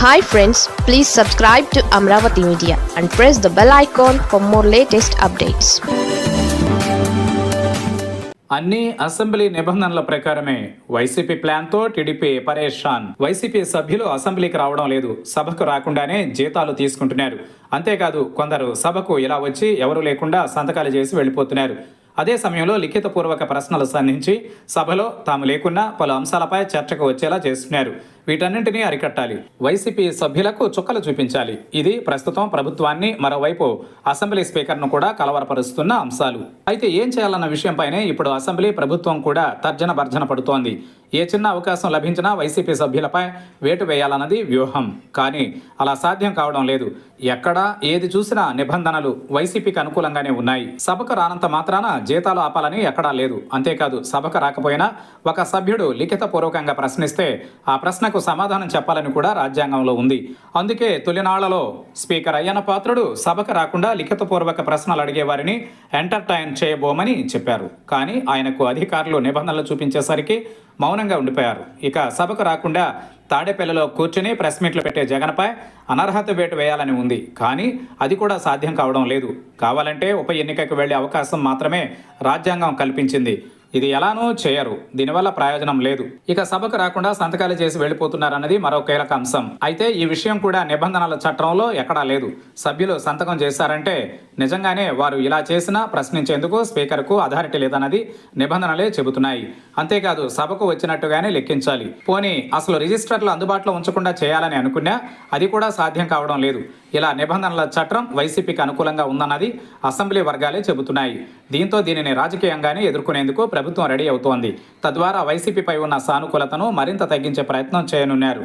Hi friends please subscribe to Amaravati media and press the bell icon for more latest updates అన్ని assembly నిబంధనల ప్రకారమే YCP ప్లాన్తో TDP పరేషాన్. YCP సభ్యులు అసెంబ్లీకి రావడం లేదు సభకు రాకుండానే జీతాలు తీసుకుంటున్నారు. అంతేకాదు కొందరు సభకు ఇలా వచ్చి ఎవరు లేకుండా సంతకాలు చేసి వెళ్ళిపోతున్నారు. అదే సమయంలో లిఖితపూర్వక ప్రశ్నలు సంధించి సభలో తాము లేకున్నా పలు అంశాలపై చర్చకు వచ్చేలా చేస్తున్నారు. వీటన్నింటినీ అరికట్టాలి. వైసీపీ సభ్యులకు చుక్కలు చూపించాలి. ఇది ప్రస్తుతం ప్రభుత్వాన్ని మరోవైపు అసెంబ్లీ స్పీకర్ను కూడా కలవరపరుస్తున్న అంశాలు. అయితే ఏం చేయాలన్న విషయంపైనే ఇప్పుడు అసెంబ్లీ ప్రభుత్వం కూడా తర్జన భర్జన పడుతోంది. ఏ చిన్న అవకాశం లభించినా వైసీపీ సభ్యులపై వేటు వేయాలన్నది వ్యూహం. కానీ అలా సాధ్యం కావడం లేదు. ఎక్కడా ఏది చూసినా నిబంధనలు వైసీపీకి అనుకూలంగానే ఉన్నాయి. సభకు రానంత మాత్రాన జీతాలు ఆపాలని ఎక్కడా లేదు. అంతేకాదు సభకు రాకపోయినా ఒక సభ్యుడు లిఖితపూర్వకంగా ప్రశ్నిస్తే ఆ ప్రశ్నకు సమాధానం చెప్పాలని కూడా రాజ్యాంగంలో ఉంది. అందుకే తొలినాళ్ళలో స్పీకర్ అయ్యన పాత్రుడు సభకు రాకుండా లిఖితపూర్వక ప్రశ్నలు అడిగే వారిని ఎంటర్టైన్ చేయబోమని చెప్పారు. కానీ ఆయనకు అధికారులు నిబంధనలు చూపించేసరికి మౌనంగా ఉండిపోయారు. ఇక సభకు రాకుండా తాడేపల్లిలో కూర్చుని ప్రెస్ మీట్లు పెట్టే జగన్పై అనర్హత వేటు వేయాలని ఉంది. కానీ అది కూడా సాధ్యం కావడం లేదు. కావాలంటే ఉప ఎన్నికకు వెళ్ళే అవకాశం మాత్రమే రాజ్యాంగం కల్పించింది. ఇది ఎలానూ చేయరు. దీనివల్ల ప్రయోజనం లేదు. ఇక సభకు రాకుండా సంతకాలు చేసి వెళ్ళిపోతున్నారన్నది మరో కీలక అంశం. అయితే ఈ విషయం కూడా నిబంధనల చట్టంలో ఎక్కడా లేదు. సభ్యులు సంతకం చేశారంటే నిజంగానే వారు ఇలా చేసినా ప్రశ్నించేందుకు స్పీకర్కు అథారిటీ లేదన్నది నిబంధనలే చెబుతున్నాయి. అంతేకాదు సభకు వచ్చినట్టుగానే లెక్కించాలి. పోనీ అసలు రిజిస్టర్లు అందుబాటులో ఉంచకుండా చేయాలని అనుకున్నా అది కూడా సాధ్యం కావడం లేదు. ఇలా నిబంధనల చట్టం వైసీపీకి అనుకూలంగా ఉందన్నది అసెంబ్లీ వర్గాలే చెబుతున్నాయి. దీంతో దీనిని రాజకీయంగానే ఎదుర్కొనేందుకు ప్రభుత్వం రెడీ అవుతోంది. తద్వారా వైసీపీపై ఉన్న సానుకూలతను మరింత తగ్గించే ప్రయత్నం చేయనున్నారు.